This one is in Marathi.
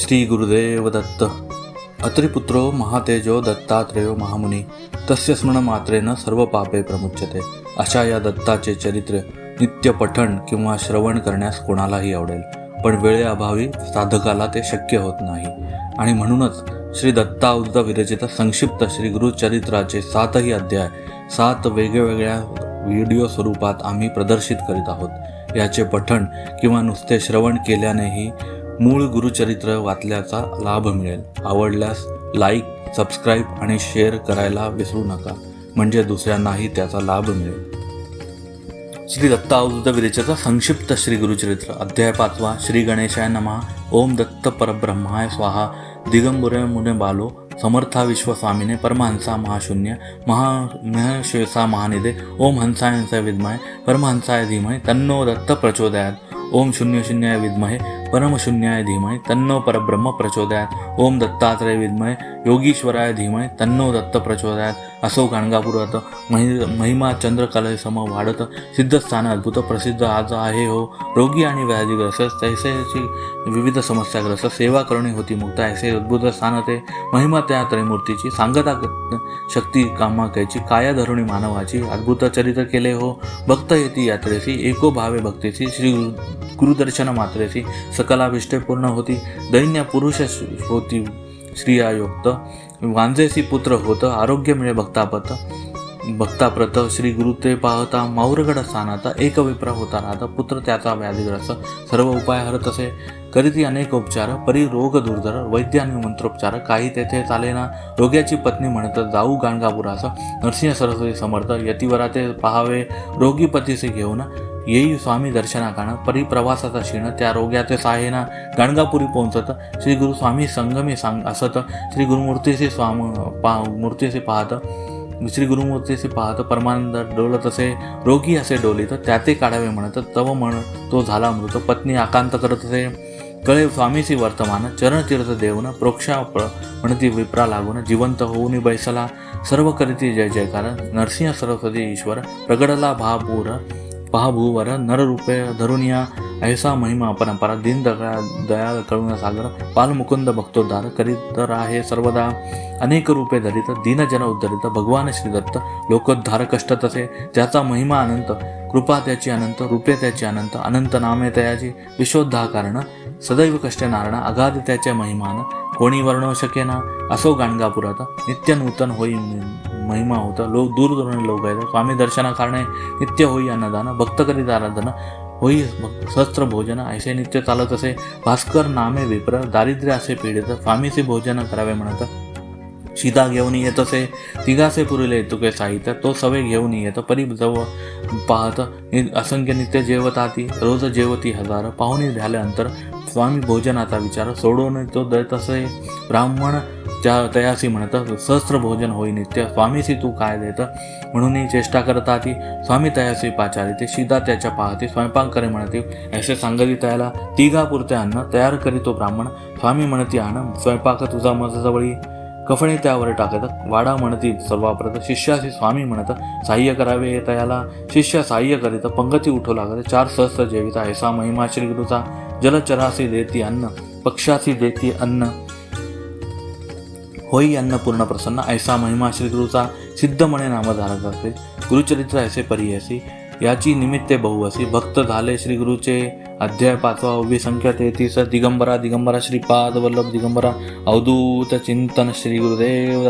श्री गुरुदेव दत्त। अत्रिपुत्रो महातेजो दत्तात्रेयो महामुनी तस्य स्मरणमात्रेनं सर्व पापे प्रमुच्यते। अशा या दत्ताचे चरित्र नित्य पठण किंवा श्रवण करण्यास कोणालाही आवडेल पण वेळेअभावी साधकाला ते शक्य होत नाही. आणि म्हणूनच श्री दत्ता दत्तावृत विरचित संक्षिप्त श्री गुरुचरित्राचे सातही अध्याय सात वेगवेगळ्या व्हिडिओ स्वरूपात आम्ही प्रदर्शित करीत आहोत. याचे पठण किंवा नुसते श्रवण केल्यानेही मूळ गुरुचरित्र वाचल्याचा लाभ मिळेल. आवडल्यास लाईक सबस्क्राईब आणि शेअर करायला विसरू नका. म्हणजे दुसऱ्यांनाही त्याचा लाभ मिळेल. श्री दत्त अवधूत विरेचेचा संक्षिप्त श्री गुरुचरित्र. अध्याय पाचवा. श्री गणेशाय नमहा ओम दत्त परब्रह्माय स्वाहा. दिगंबुरे मुने बालो. समर्था विश्वस्वामिने परमहंसा महाशून्य. महा महशेषा महानिदे ओम हंसाय हंसाय विद्महे. परमहंसाय धीमहे. तन्नो दत्त प्रचोदयात. ओम शून्य शून्याय विद्महे. परमशून्याय धीमय तन्नो परब्रह्म प्रचोदयात। ओम दत्तात्रय विद्मय योगीश्वराय धीमय तन्नो दत्त प्रचोदयात। असो गाणगापुरात महि महिमा चंद्रकले सम वाढत सिद्धस्थान अद्भुत प्रसिद्ध आज आहे हो। रोगी आणि व्याधीग्रस्त तैसेची विविध समस्याग्रस्त सेवा करणे होती मुक्त ऐसे अद्भुत स्थान ते। महिमा त्या त्रयमूर्तीची सांगता शक्ती कामाकायची काया धरुणी मानवाची अद्भुत चरित्र केले हो। भक्त येती यात्रेसी एको भावे भक्तीची श्री गुरु- गुरुदर्शन मात्रेसी सकलाभिष्टे पूर्ण होती दैन्य पुरुष होती स्त्रियायुक्त वांजेसी पुत्र होत आरोग्य मिळे भक्तापत भक्ताप्रत श्री गुरु ते पाहता माऊरगड स्थानाचा एक विप्र होता राहता पुत्र त्याचा व्याधीग्रस्त सर्व उपाय हरत असे करीती अनेक उपचार परी रोग दुर्धर वैद्य आणि मंत्रोपचार काही तेथे चालेना रोग्याची पत्नी म्हणत जाऊ गाणगापुराचा नरसिंह सरस्वती समर्थ यतिवरा ते पहावे रोगी पतीसे घेऊन येई स्वामी दर्शनाकानं परी प्रवासाचा क्षीण त्या रोग्याचे साहेना गणगापुरी पोहोचत श्री गुरु स्वामी संगमी सांग असत श्री गुरुमूर्तीचे स्वाम पा मूर्तीचे पाहत श्री गुरुमूर्तीशी पाहत परमानंद डोलत असे रोगी असे डोलीत त्याचे काढावे म्हणत तव म्हण तो झाला मृत पत्नी आकांत करत असे. कळे स्वामीसी वर्तमान चरणतीर्थ देऊन प्रोक्षा म्हणती विप्रा लागून जिवंत होऊन बैसला. सर्व करीती जय जयकार नरसिंह सरस्वती ईश्वर प्रगडला भापूर पहाभूवर नररूपे धरुनिया ऐसा महिमा परंपरा दिन दया दयाळ करुण सागर पालमुकुंद भक्तोद्धार करीत आहे सर्वदा। अनेक रूपे धरित दीनजन उद्धरित भगवान श्रीदत्त लोकोद्धार कष्ट तसे। ज्याचा महिमा अनंत कृपा त्याची अनंत रूपे त्याची अनंत अनंत नामे तयाची। विशोद्धा कारण सदैव कष्ट नारण अगाध त्याच्या महिमान कोणी वर्णव शकेना? असो गाणगापुरात नित्य नूतन होई महिमा होता लोक दूर लोक आहेत स्वामी दर्शना कारणे नित्य होई अन्नदान भक्त करीत आराधन होई सहस्त्र भोजन. ऐसे नित्य चालत असे भास्कर नामे विप्र. दारिद्र्य असे पीडित. स्वामीचे भोजन करावे म्हणत शिदा घेऊन येत असे तिघासे पुरले तुके साहित्य तो सवे घेऊन येत परी जवळ पाहत असंख्य नित्य जेवत आती रोज जेवती हजार पाहुणे झाल्यानंतर स्वामी भोजनाचा विचार सोडून तो देत असे ब्राह्मण त्या तयासी म्हणत सहस्त्र भोजन होई नित्य स्वामीसी तू काय देत म्हणून चेष्टा करत आती स्वामी तयासी पाचारी ते शिदा त्याच्या पाहते स्वयंपाक करे म्हणते ऐसे सांगली त्याला तिघापुरते अन्न तयार करीतो ब्राह्मण स्वामी म्हणती आण स्वयंपाक तुझा मजजवळी कफणे त्यावर टाकत वाडा म्हणती सर्वाप्रत. शिष्याशी स्वामी म्हणत साह्य करावे तयाला. शिष्य साह्य करीत पंगती उठू लागत. चार सहस्र जेविता ऐसा महिमा श्रीगुरुचा. जलचरासी देती अन्न. पक्षासी देती अन्न. होई अन्न पूर्ण प्रसन्न ऐसा महिमा श्रीगुरुचा. सिद्ध म्हणे नामधारक असते गुरुचरित्र ऐसे परियसी याची निमित्ते बहु भक्त झाले श्री गुरुचे. अध्याय पाचवा उभी संख्या तेहतीस. दिगंबरा दिगंबरा श्रीपाद वल्लभ दिगंबरा अवधूत चिंतन श्री गुरुदेव.